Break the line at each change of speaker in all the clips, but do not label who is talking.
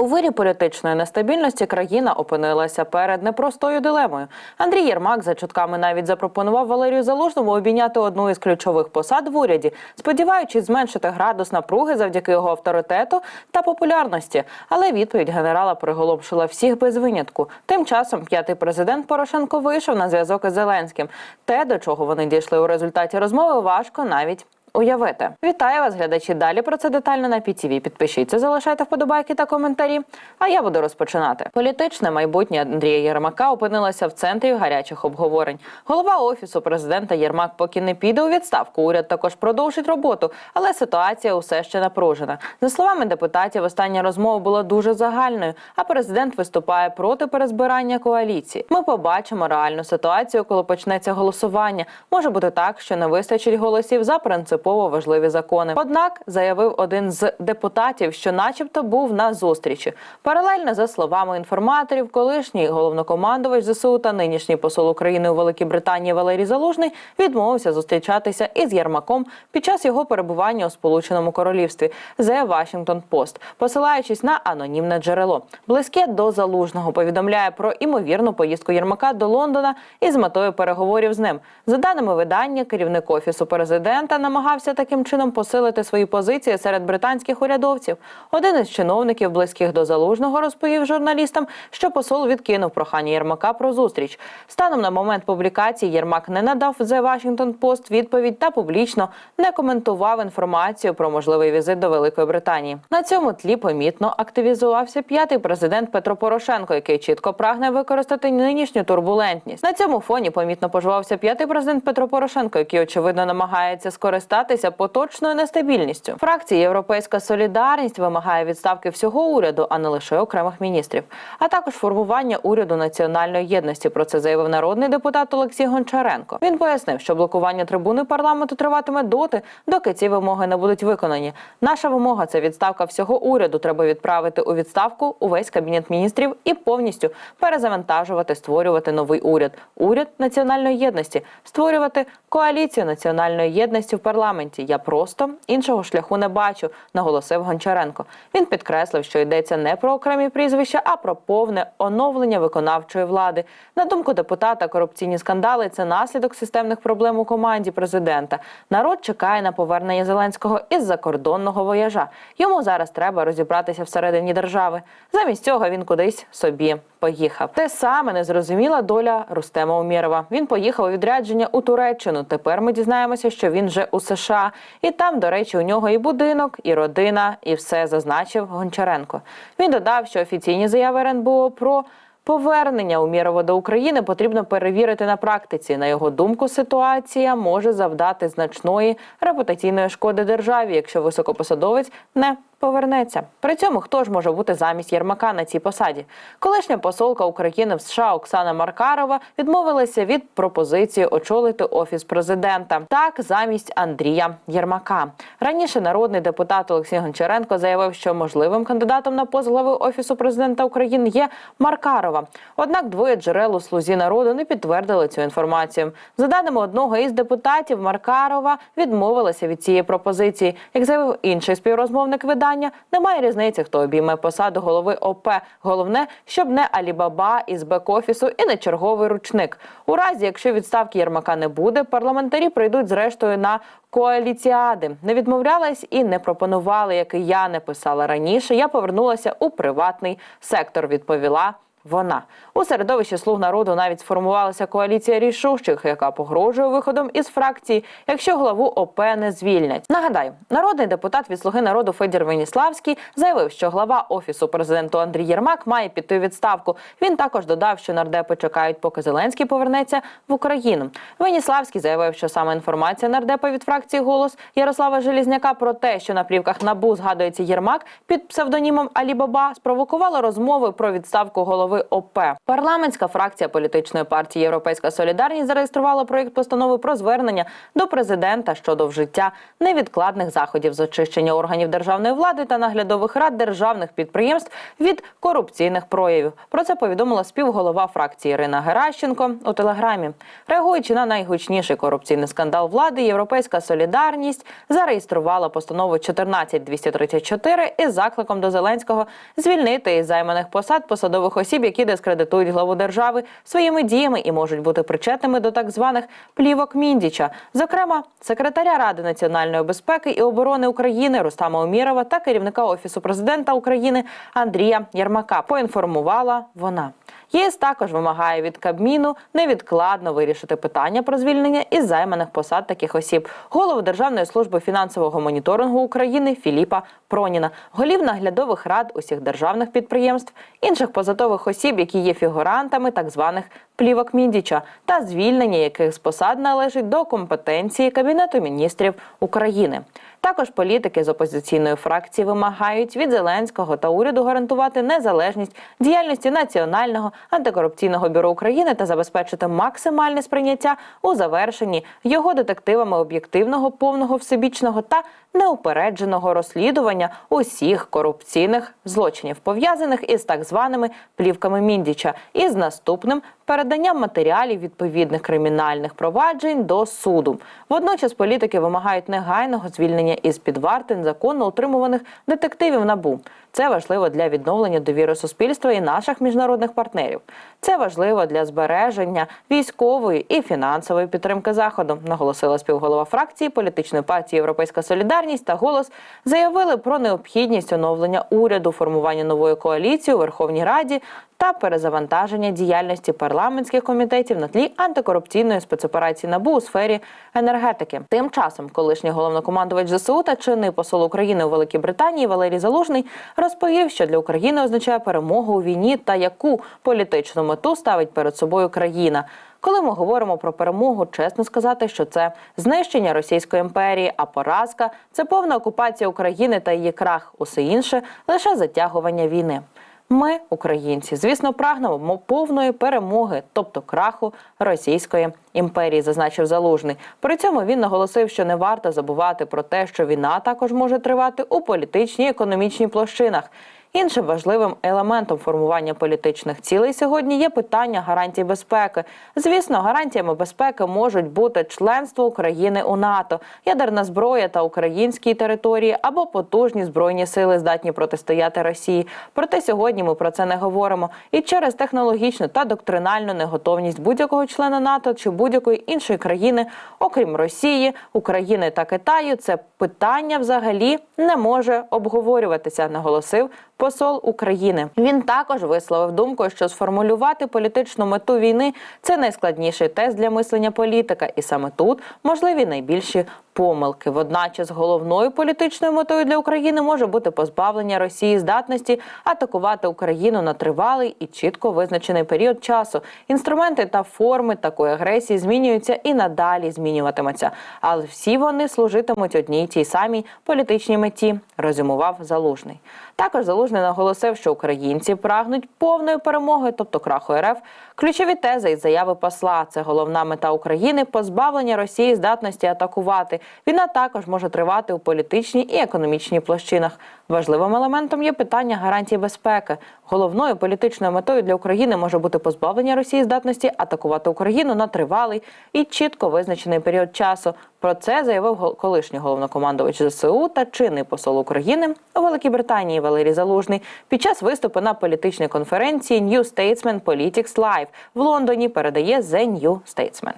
У вирі політичної нестабільності країна опинилася перед непростою дилемою. Андрій Єрмак за чутками навіть запропонував Валерію Залужному обійняти одну із ключових посад в уряді, сподіваючись зменшити градус напруги завдяки його авторитету та популярності. Але відповідь генерала приголомшила всіх без винятку. Тим часом п'ятий президент Порошенко вийшов на зв'язок із Зеленським. Те, до чого вони дійшли у результаті розмови, важко навіть уявити. Вітаю вас, глядачі. Далі про це детально на ПІТІВІ. Підпишіться, залишайте вподобайки та коментарі. А я буду розпочинати. Політичне майбутнє Андрія Єрмака опинилося в центрі гарячих обговорень. Голова офісу президента Єрмак поки не піде у відставку. Уряд також продовжить роботу, але ситуація усе ще напружена. За словами депутатів, остання розмова була дуже загальною. А президент виступає проти перезбирання коаліції. Ми побачимо реальну ситуацію, коли почнеться голосування. Може бути так, що не вистачить голосів за принципово важливі закони. Однак заявив один з депутатів, що, начебто, був на зустрічі. Паралельно за словами інформаторів, колишній головнокомандувач ЗСУ та нинішній посол України у Великій Британії Валерій Залужний відмовився зустрічатися із Єрмаком під час його перебування у Сполученому Королівстві. The Washington Post, посилаючись на анонімне джерело, близьке до залужного повідомляє про імовірну поїздку Єрмака до Лондона із метою переговорів з ним. За даними видання, керівник офісу президента намагався таким чином посилити свої позиції серед британських урядовців. Один із чиновників, близьких до залужного, розповів журналістам, що посол відкинув прохання Єрмака про зустріч. Станом на момент публікації Єрмак не надав The Washington Post відповідь та публічно не коментував інформацію про можливий візит до Великої Британії. На цьому тлі помітно активізувався п'ятий президент Петро Порошенко, який чітко прагне використати нинішню турбулентність. На цьому фоні помітно поживався п'ятий президент Петро Порошенко, який очевидно намагається скористатися поточною нестабільністю. Фракція Європейська Солідарність вимагає відставки всього уряду, а не лише окремих міністрів, а також формування уряду національної єдності. Про це заявив народний депутат Олексій Гончаренко. Він пояснив, що блокування трибуни парламенту триватиме доти, доки ці вимоги не будуть виконані. Наша вимога це відставка всього уряду. Треба відправити у відставку увесь кабінет міністрів і повністю перезавантажувати, створювати новий уряд, уряд національної єдності, створювати коаліцію національної єдності в парламенті. Я просто іншого шляху не бачу, наголосив Гончаренко. Він підкреслив, що йдеться не про окремі прізвища, а про повне оновлення виконавчої влади. На думку депутата, корупційні скандали це наслідок системних проблем у команді президента. Народ чекає на повернення Зеленського із закордонного вояжа. Йому зараз треба розібратися всередині держави. Замість цього він кудись собі поїхав. Те саме незрозуміла доля Рустема Умєрова. Він поїхав у відрядження у Туреччину. Тепер ми дізнаємося, що він вже у США, і там, до речі, у нього і будинок, і родина, і все зазначив Гончаренко. Він додав, що офіційні заяви РНБО про Повернення Умєрова до України потрібно перевірити на практиці. На його думку, ситуація може завдати значної репутаційної шкоди державі, якщо високопосадовець не повернеться. При цьому хто ж може бути замість Єрмака на цій посаді? Колишня посолка України в США Оксана Маркарова відмовилася від пропозиції очолити офіс президента. Так, замість Андрія Єрмака. Раніше народний депутат Олексій Гончаренко заявив, що можливим кандидатом на пост глави офісу президента України є Маркарова. Однак двоє джерел у слузі народу не підтвердили цю інформацію. За даними одного із депутатів, Маркарова відмовилася від цієї пропозиції. Як заявив інший співрозмовник видання, немає різниці, хто обійме посаду голови ОП. Головне, щоб не Алібаба із бек-офісу і не черговий ручник. У разі, якщо відставки Єрмака не буде, парламентарі прийдуть зрештою на коаліціади. Не відмовлялась і не пропонували, як і я не писала раніше. Я повернулася у приватний сектор. Відповіла. Вона у середовищі слуг народу навіть сформувалася коаліція рішучих, яка погрожує виходом із фракції, якщо главу ОП не звільнять. Нагадаю, народний депутат від слуги народу Федір Веніславський заявив, що глава офісу президенту Андрій Єрмак має піти у відставку. Він також додав, що нардепи чекають, поки Зеленський повернеться в Україну. Веніславський заявив, що саме інформація нардепа від фракції голос Ярослава Желізняка про те, що на плівках набу згадується Єрмак під псевдонімом Алі Баба, спровокувала розмови про відставку голови постанови ОП. Парламентська фракція політичної партії Європейська Солідарність зареєструвала проєкт постанови про звернення до президента щодо вжиття невідкладних заходів з очищення органів державної влади та наглядових рад державних підприємств від корупційних проявів. Про це повідомила співголова фракції Ірина Геращенко у телеграмі. Реагуючи на найгучніший корупційний скандал влади, Європейська Солідарність зареєструвала постанову 14234 із закликом до Зеленського звільнити із займаних посад посадових осіб, які дискредитують главу держави своїми діями і можуть бути причетними до так званих плівок Міндіча, зокрема секретаря Ради національної безпеки і оборони України Рустама Умірова та керівника офісу президента України Андрія Ярмака. Поінформувала вона. ЄС також вимагає від Кабміну невідкладно вирішити питання про звільнення із займаних посад таких осіб. Голову Державної служби фінансового моніторингу України Філіпа Проніна, голів наглядових рад усіх державних підприємств, інших позатових осіб, які є фігурантами так званих плівок Міндіча, та звільнення яких з посад належить до компетенції Кабінету міністрів України. Також політики з опозиційної фракції вимагають від Зеленського та уряду гарантувати незалежність діяльності Національного антикорупційного бюро України та забезпечити максимальне сприйняття у завершенні його детективами об'єктивного, повного, всебічного та неупередженого розслідування усіх корупційних злочинів, пов'язаних із так званими плівками Міндіча, і з наступним переданням матеріалів відповідних кримінальних проваджень до суду. Водночас політики вимагають негайного звільнення із під варти незаконно утримуваних детективів набу. Це важливо для відновлення довіри суспільства і наших міжнародних партнерів. Це важливо для збереження військової і фінансової підтримки заходу. Наголосила співголова фракції політичної партії Європейська Солідарність та голос заявили про необхідність оновлення уряду, формування нової коаліції у Верховній Раді та перезавантаження діяльності парламентських комітетів на тлі антикорупційної спецоперації НАБУ у сфері енергетики. Тим часом, колишній головнокомандувач ЗСУ та чинний посол України у Великій Британії Валерій Залужний розповів, що для України означає перемогу у війні та яку політичну мету ставить перед собою країна. Коли ми говоримо про перемогу, чесно сказати, що це знищення Російської імперії, а поразка це повна окупація України та її крах. Усе інше лише затягування війни. Ми, українці, звісно, прагнемо повної перемоги, тобто краху Російської імперії, зазначив Залужний. При цьому він наголосив, що не варто забувати про те, що війна також може тривати у політичній і економічній площинах. Іншим важливим елементом формування політичних цілей сьогодні є питання гарантій безпеки. Звісно, гарантіями безпеки можуть бути членство України у НАТО, ядерна зброя та українській території або потужні збройні сили здатні протистояти Росії. Проте сьогодні ми про це не говоримо. І через технологічну та доктринальну неготовність будь-якого члена НАТО чи будь-якої іншої країни, окрім Росії, України та Китаю, це питання взагалі не може обговорюватися, наголосив посол України. Він також висловив думку, що сформулювати політичну мету війни це найскладніший тест для мислення політика, і саме тут можливі найбільші помилки. Водночас головною політичною метою для України може бути позбавлення Росії здатності атакувати Україну на тривалий і чітко визначений період часу. Інструменти та форми такої агресії змінюються і надалі змінюватимуться, але всі вони служитимуть одній тій самій політичній меті. Резюмував залужний. Також залужний наголосив, що українці прагнуть повної перемоги, тобто краху РФ. Ключові тези із заяви посла це головна мета України позбавлення Росії здатності атакувати. Війна також може тривати у політичній і економічній площинах. Важливим елементом є питання гарантії безпеки. Головною політичною метою для України може бути позбавлення Росії здатності атакувати Україну на тривалий і чітко визначений період часу. Про це заявив колишній головнокомандувач ЗСУ та чинний посол України у Великій Британії Валерій Залужний під час виступу на політичній конференції New Statesman Politics Live в Лондоні. Передає The New Statesman.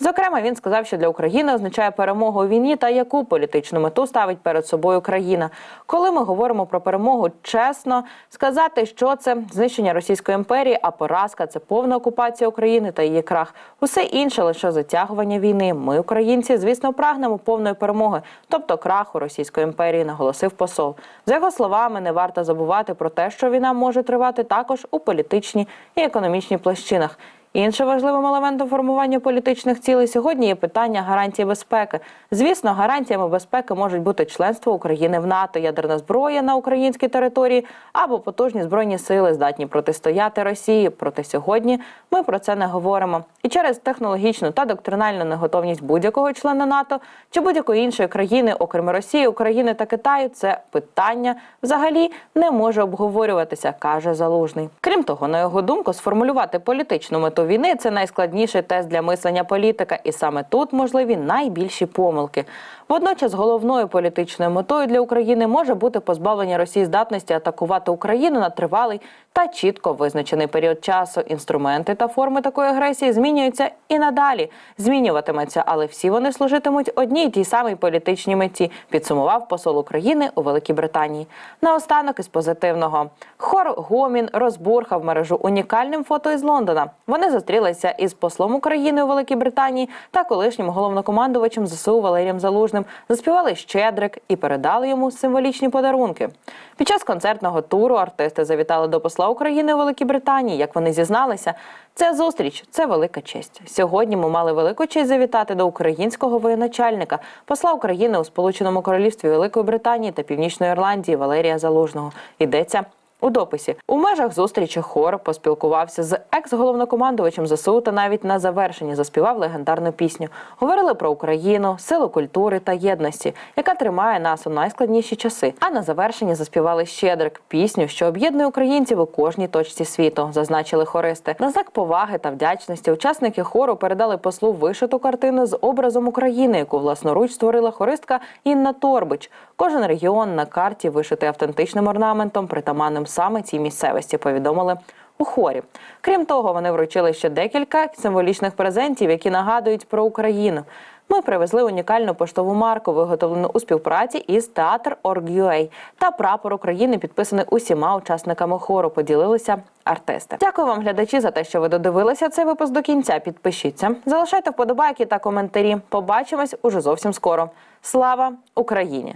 Зокрема, він сказав, що для України означає перемогу у війні та яку політичну мету ставить перед собою країна. Коли ми говоримо про перемогу, чесно сказати, що це знищення Російської імперії, а поразка це повна окупація України та її крах. Усе інше лише затягування війни. Ми, українці, звісно, прагнемо повної перемоги, тобто краху Російської імперії, наголосив посол. За його словами, не варто забувати про те, що війна може тривати також у політичній і економічній площинах. Іншим важливим елементом формування політичних цілей сьогодні є питання гарантії безпеки. Звісно, гарантіями безпеки можуть бути членство України в НАТО, ядерна зброя на українській території або потужні збройні сили, здатні протистояти Росії. Проте сьогодні ми про це не говоримо. І через технологічну та доктринальну неготовність будь-якого члена НАТО чи будь-якої іншої країни, окрім Росії, України та Китаю, це питання взагалі не може обговорюватися, каже Залужний. Крім того, на його думку, сформулювати політичну мету війни це найскладніший тест для мислення політика, і саме тут можливі найбільші помилки. Водночас, головною політичною метою для України може бути позбавлення Росії здатності атакувати Україну на тривалий та чітко визначений період часу. Інструменти та форми такої агресії змінюються і надалі змінюватимуться, але всі вони служитимуть одній тій самій політичній меті. Підсумував посол України у Великій Британії. Наостанок із позитивного хор гомін розбурхав мережу унікальним фото із Лондона. Вони зустрілися із послом України у Великій Британії та колишнім головнокомандувачем ЗСУ Валерієм Залужним. Заспівали щедрик і передали йому символічні подарунки. Під час концертного туру артисти завітали до посла України у Великій Британії. Як вони зізналися, ця зустріч це велика честь. Сьогодні ми мали велику честь завітати до українського воєначальника, посла України у Сполученому Королівстві Великої Британії та Північної Ірландії Валерія Залужного. Йдеться у дописі у межах зустрічі хор поспілкувався з екс-головнокомандувачем ЗСУ та навіть на завершенні заспівав легендарну пісню. Говорили про Україну, силу культури та єдності, яка тримає нас у найскладніші часи. А на завершенні заспівали щедрик пісню, що об'єднує українців у кожній точці світу. Зазначили хористи. На знак поваги та вдячності учасники хору передали послу вишиту картину з образом України, яку власноруч створила хористка Інна Торбич. Кожен регіон на карті вишитий автентичним орнаментом, притаманним саме цій місцевості. Повідомили у хорі. Крім того, вони вручили ще декілька символічних презентів, які нагадують про Україну. Ми привезли унікальну поштову марку, виготовлену у співпраці із театр Орг.ua та прапор України, підписаний усіма учасниками хору. Поділилися артисти. Дякую вам, глядачі, за те, що ви додивилися цей випуск до кінця. Підпишіться, залишайте вподобайки та коментарі. Побачимось уже зовсім скоро. Слава Україні!